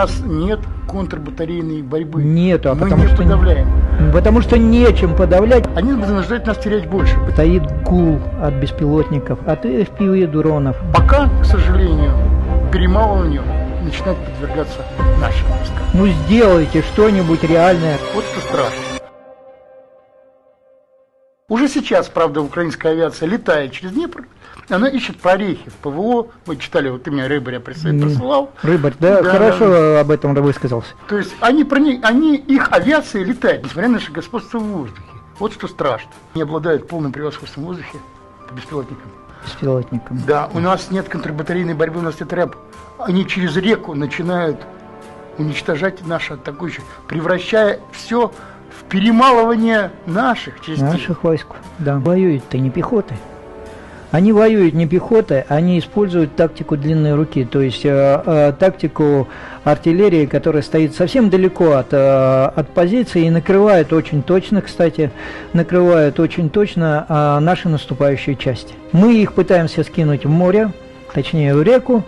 нас нет контрбатарейной борьбы. Нету, а Мы потому не что подавляем. Потому что нечем подавлять. Они вынуждают нас терять больше. Стоит гул от беспилотников, от FPV дронов. Пока, к сожалению, перемалыванию начинают подвергаться наши войска. Ну сделайте что-нибудь реальное. Вот что страшно. Уже сейчас, правда, украинская авиация летает через Днепр, она ищет прорехи в ПВО. Вы читали, вот ты мне Рыбаря присылал. Рыбарь, да, Да, хорошо об этом высказался. То есть они, они, их авиация летает, несмотря на наше господство в воздухе. Вот что страшно. Они обладают полным превосходством в воздухе по беспилотникам. Беспилотником. Да, у нас нет контрбатарейной борьбы, у нас нет рэп. Они через реку начинают уничтожать наше атакующее, превращая все в перемалывание наших частей. Наших войск. Да. Воюют-то не пехотой. Они воюют не пехотой, они используют тактику длинной руки, то есть э, э, тактику артиллерии, которая стоит совсем далеко от, э, от позиции и накрывает очень точно, кстати, накрывает очень точно э, наши наступающие части. Мы их пытаемся скинуть в море, точнее в реку,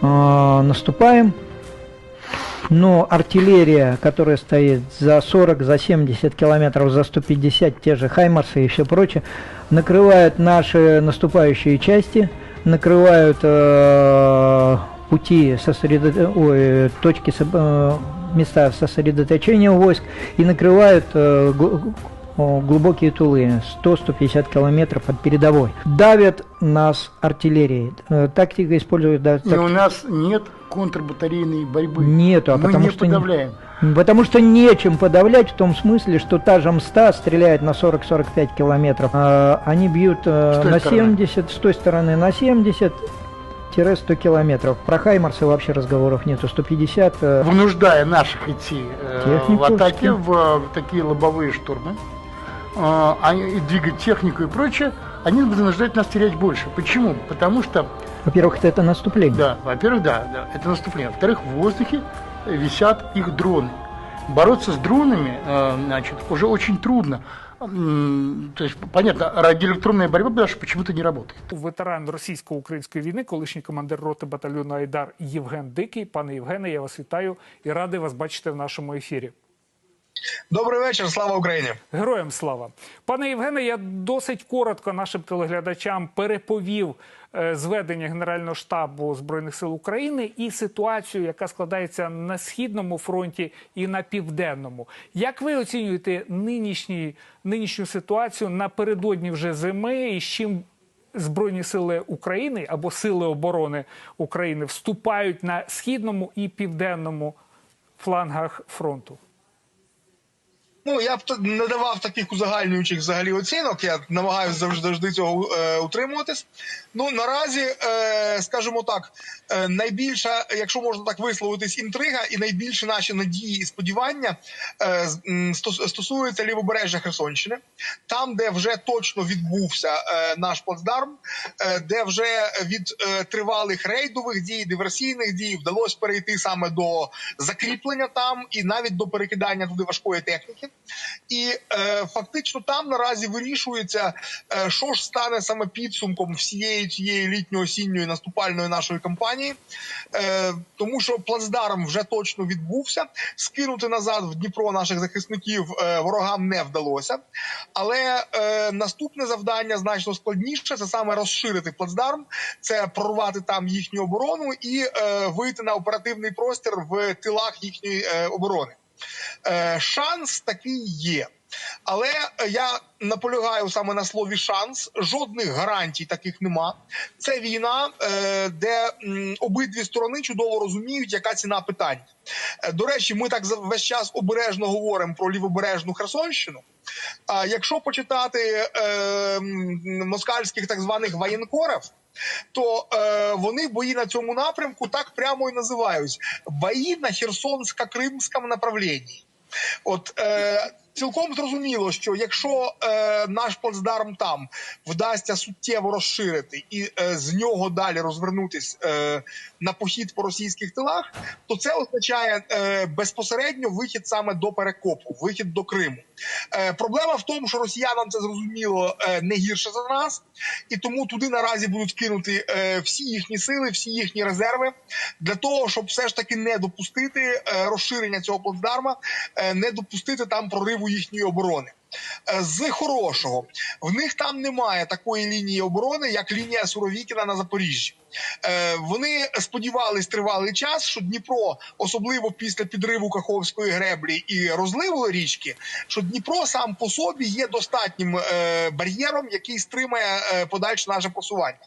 э, наступаем, но артиллерия, которая стоит за 40, за 70 километров, за 150, те же Хаймарсы и все прочее, накрывают наши наступающие части, накрывают э, пути сосредо... Ой, точки э, места сосредоточения войск и накрывают э, глубокие тулы 100-150 километров от передовой. Давят нас артиллерией. Э, Тактика использует да, И у нас нет контрбатарейной борьбы. Нету, а Мы потому не что не- подавляем. Потому что нечем подавлять в том смысле, что та же МСТА стреляет на 40-45 километров. А они бьют э, на стороны. 70, с той стороны на 70 100 километров. Про Хаймарсы вообще разговоров нету. 150. э, Вынуждая наших идти э, Технику, в атаке, что? в, э, такие лобовые штурмы, э, они- и двигать технику и прочее, они вынуждают нас терять больше. Почему? Потому что Во-первых, это наступление. Да, во-первых, да, да, это наступление. Во-вторых, в воздухе висят их дроны. Бороться с дронами, э, значит, уже очень трудно. М, То есть, понятно, радиоэлектронная борьба даже почему-то не работает. Ветеран російсько-української війни, колишній командир роти батальйону Айдар Євген Дикий. Пане Євгене, я вас вітаю і радий вас бачити в нашому ефірі. Добрий вечір, слава Україні. Героям слава, пане Євгене. Я досить коротко нашим телеглядачам переповів е, зведення Генерального штабу збройних сил України і ситуацію, яка складається на східному фронті і на південному. Як ви оцінюєте нинішній, нинішню ситуацію напередодні вже зими і з чим? Збройні сили України або сили оборони України вступають на східному і південному флангах фронту. Ну я б не давав таких узагальнюючих взагалі оцінок. Я намагаюся завжди завжди цього е, утримуватись. Ну наразі, е, скажімо так, е, найбільша, якщо можна так висловитись, інтрига і найбільші наші надії і сподівання е, стосуються лівобережжя Херсонщини, там, де вже точно відбувся е, наш плацдарм, е, де вже від е, тривалих рейдових дій, диверсійних дій вдалося перейти саме до закріплення там і навіть до перекидання туди важкої техніки. І е, фактично там наразі вирішується, е, що ж стане саме підсумком всієї цієї літньо-осінньої наступальної нашої кампанії, е, тому що плацдарм вже точно відбувся. Скинути назад в Дніпро наших захисників е, ворогам не вдалося. Але е, наступне завдання значно складніше це саме розширити плацдарм, це прорвати там їхню оборону і е, вийти на оперативний простір в тилах їхньої е, оборони. Е, шанс такий є. Але я наполягаю саме на слові шанс. Жодних гарантій таких нема. Це війна, е, де обидві сторони чудово розуміють, яка ціна питань. Е, До речі, ми так весь час обережно говоримо про лівобережну Херсонщину. А якщо почитати москальських так званих воєнкорів, то е, вони бої на цьому напрямку так прямо і називають бої на Херсонсько-Кримському направленні. От е, Цілком зрозуміло, що якщо е, наш плацдарм там вдасться суттєво розширити і е, з нього далі розвернутись е, на похід по російських тилах, то це означає е, безпосередньо вихід саме до перекопу, вихід до Криму. Е, проблема в тому, що росіянам це зрозуміло е, не гірше за нас, і тому туди наразі будуть кинути е, всі їхні сили, всі їхні резерви для того, щоб все ж таки не допустити е, розширення цього плацдарма, е, не допустити там прориву їхньої оборони. Е, З хорошого в них там немає такої лінії оборони, як лінія Суровікіна на Запоріжжі. Е, Вони сподівались тривалий час, що Дніпро, особливо після підриву Каховської греблі і розливу річки, що Дніпро сам по собі є достатнім е, бар'єром, який стримає подальше наше просування.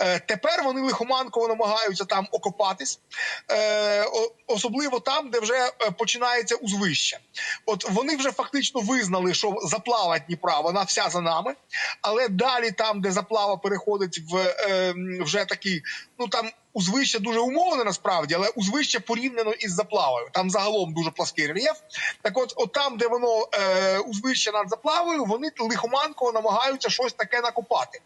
Е, Тепер вони лихоманково намагаються там окопатись, е, особливо там, де вже е, починається узвище. От вони вже фактично визнали, що заплава Дніпра вона вся за нами, але далі, там, де заплава переходить в вже такий, ну там. Узвище дуже умовне насправді, але узвище порівняно із заплавою. Там загалом дуже плаский рельєф. Так от, от там, де воно е, узвище над заплавою, вони лихоманково намагаються щось таке накопати.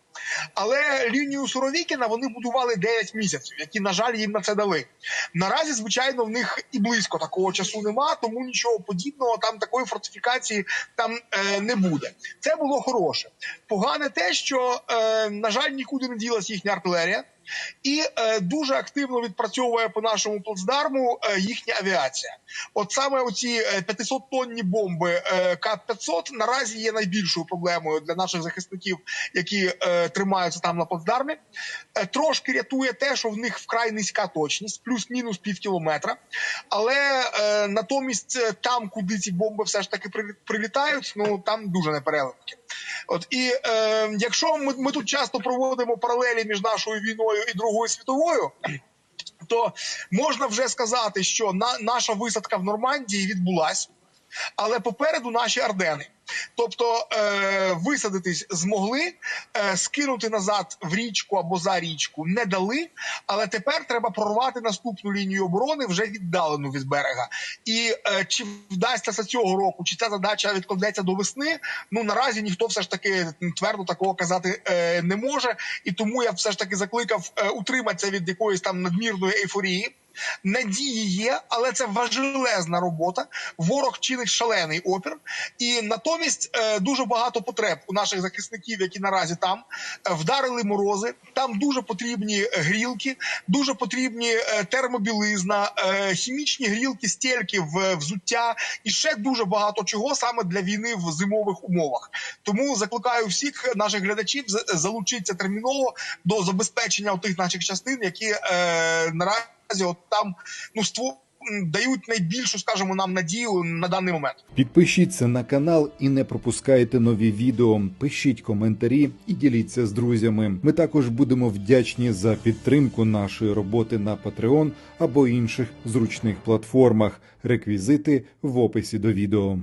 Але лінію Суровікіна вони будували 9 місяців, які, на жаль, їм на це дали. Наразі, звичайно, в них і близько такого часу нема, тому нічого подібного, там такої фортифікації там е, не буде. Це було хороше. Погане те, що, е, на жаль, нікуди не ділась їхня артилерія. І е, дуже активно відпрацьовує по нашому плацдарму е, їхня авіація. От саме оці 500-тонні бомби е, К-500 наразі є найбільшою проблемою для наших захисників, які е, тримаються там на плацдармі. Е, трошки рятує те, що в них вкрай низька точність, плюс-мінус пів кілометра. Але е, натомість е, там, куди ці бомби все ж таки прилітають, ну там дуже непереливки. От і е, якщо ми, ми тут часто проводимо паралелі між нашою війною і Другою світовою. То можна вже сказати, що на, наша висадка в Нормандії відбулась, але попереду наші Ардени. Тобто е, висадитись змогли, е, скинути назад в річку або за річку не дали. Але тепер треба прорвати наступну лінію оборони вже віддалену від берега. І е, чи вдасться цього року, чи ця задача відкладеться до весни? Ну наразі ніхто все ж таки твердо такого казати е, не може. І тому я все ж таки закликав е, утриматися від якоїсь там надмірної ейфорії. Надії є, але це важелезна робота. Ворог чинить шалений опір, і натомість е, дуже багато потреб у наших захисників, які наразі там Е, вдарили морози. Там дуже потрібні грілки, дуже потрібні е, термобілизна, хімічні грілки, стільки в взуття і ще дуже багато чого саме для війни в зимових умовах. Тому закликаю всіх наших глядачів залучитися терміново до забезпечення тих наших частин, які наразі от там ну ство дають найбільшу, скажімо, нам надію на даний момент. Підпишіться на канал і не пропускайте нові відео. Пишіть коментарі і діліться з друзями. Ми також будемо вдячні за підтримку нашої роботи на Patreon або інших зручних платформах. Реквізити в описі до відео.